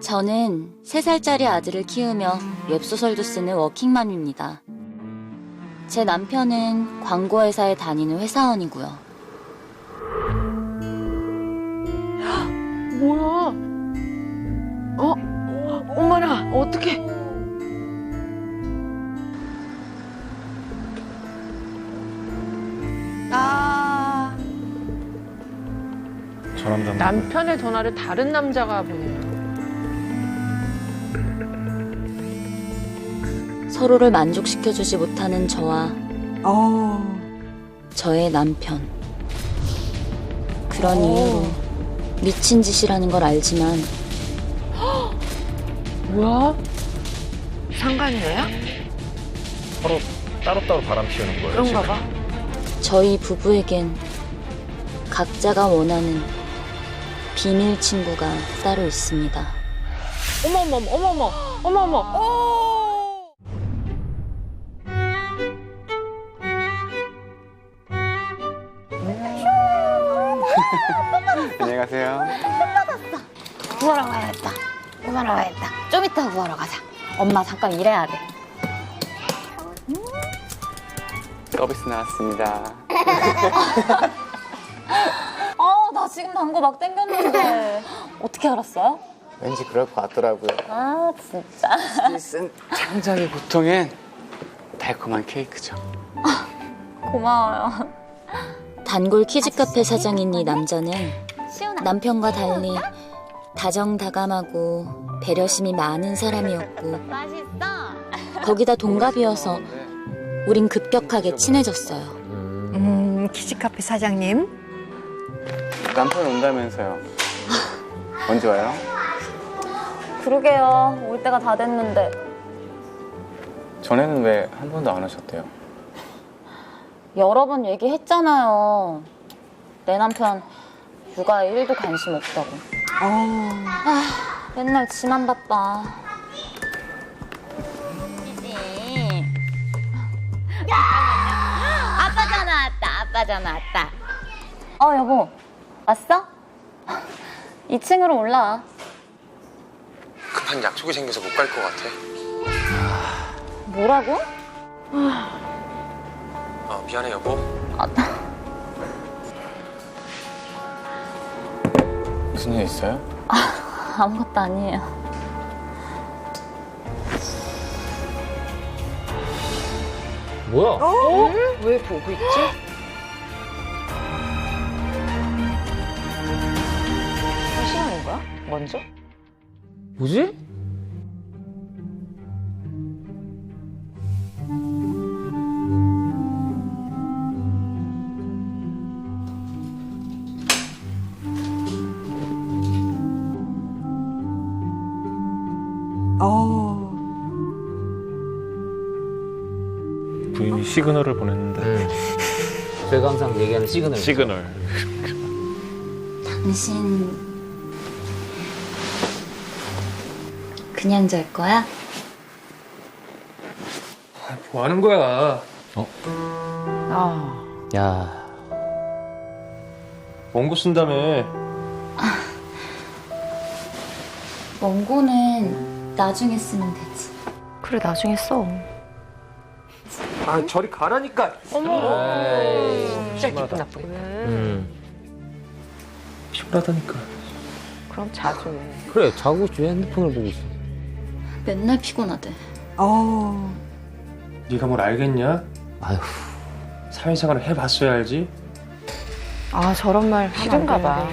저는 3살짜리 아들을 키우며 웹소설도 쓰는 워킹맘입니다. 제 남편은 광고회사에 다니는 회사원이고요. 뭐야? 어? 어머나, 어떡해. 아, 저 남자 남편의 전화를 다른 남자가 보내요. 서로를 만족시켜주지 못하는 저와 어, 저의 남편. 그런 이유로 미친 짓이라는 걸 알지만 뭐야? 상간이에요? 서로 따로따로 바람 피우는 거예요. 그런가. 봐. 저희 부부에겐 각자가 원하는 비밀 친구가 따로 있습니다. 어머머, 어머머, 어머머. 안녕히 가세요. 구하러 가야겠다. 구하러 가야겠다. 좀 이따 구하러 가자. 엄마 잠깐 일해야 돼. 서비스 나왔습니다. 아, 나 지금 단거 막 땡겼는데. 어떻게 알았어요? 왠지 그럴 것 같더라고요. 아, 진짜. 쓴 창작의 고통엔 달콤한 케이크죠. 고마워요. 단골 키즈카페 사장인 이 남자는 남편과 달리 다정다감하고 배려심이 많은 사람이었고 거기다 동갑이어서 우린 급격하게 친해졌어요. 음, 키즈카페 사장님. 남편 온다면서요. 언제 와요? 그러게요. 올 때가 다 됐는데. 전에는 왜 한 번도 안 오셨대요? 여러 번 얘기했잖아요. 내 남편 육아에 1도 관심 없다고. 어, 맨날 지만 바빠. 아빠 전화 왔다. 아빠 전화 왔다. 어 여보 왔어? 2층으로 올라와. 급한 약속이 생겨서 못 갈 것 같아. 뭐라고? 어, 미안해 여보. 무슨 일 있어요? 아무것도 아니에요. 뭐야? 왜 보고 있지? 하시는 거야? 먼저? 뭐지? 부인이 시그널을 보냈는데 응. 제가 항상 얘기하는 시그널. 시그널. 당신 그냥 잘 거야? 뭐 하는 거야? 아, 야, 원고 쓴다며. 원고는 나중에 쓰면 되지. 그래, 나중에 써. 아 저리 가라니까. 에이. 진짜 기분 나쁘네. 음. 피곤하다니까. 그럼 자주 해. 그래, 자고 있지 왜 핸드폰을 보고 있어? 맨날 피곤하대. 어, 네가 뭘 알겠냐? 아휴, 사회생활을 해봤어야 알지. 아, 저런 말 싫은가 봐.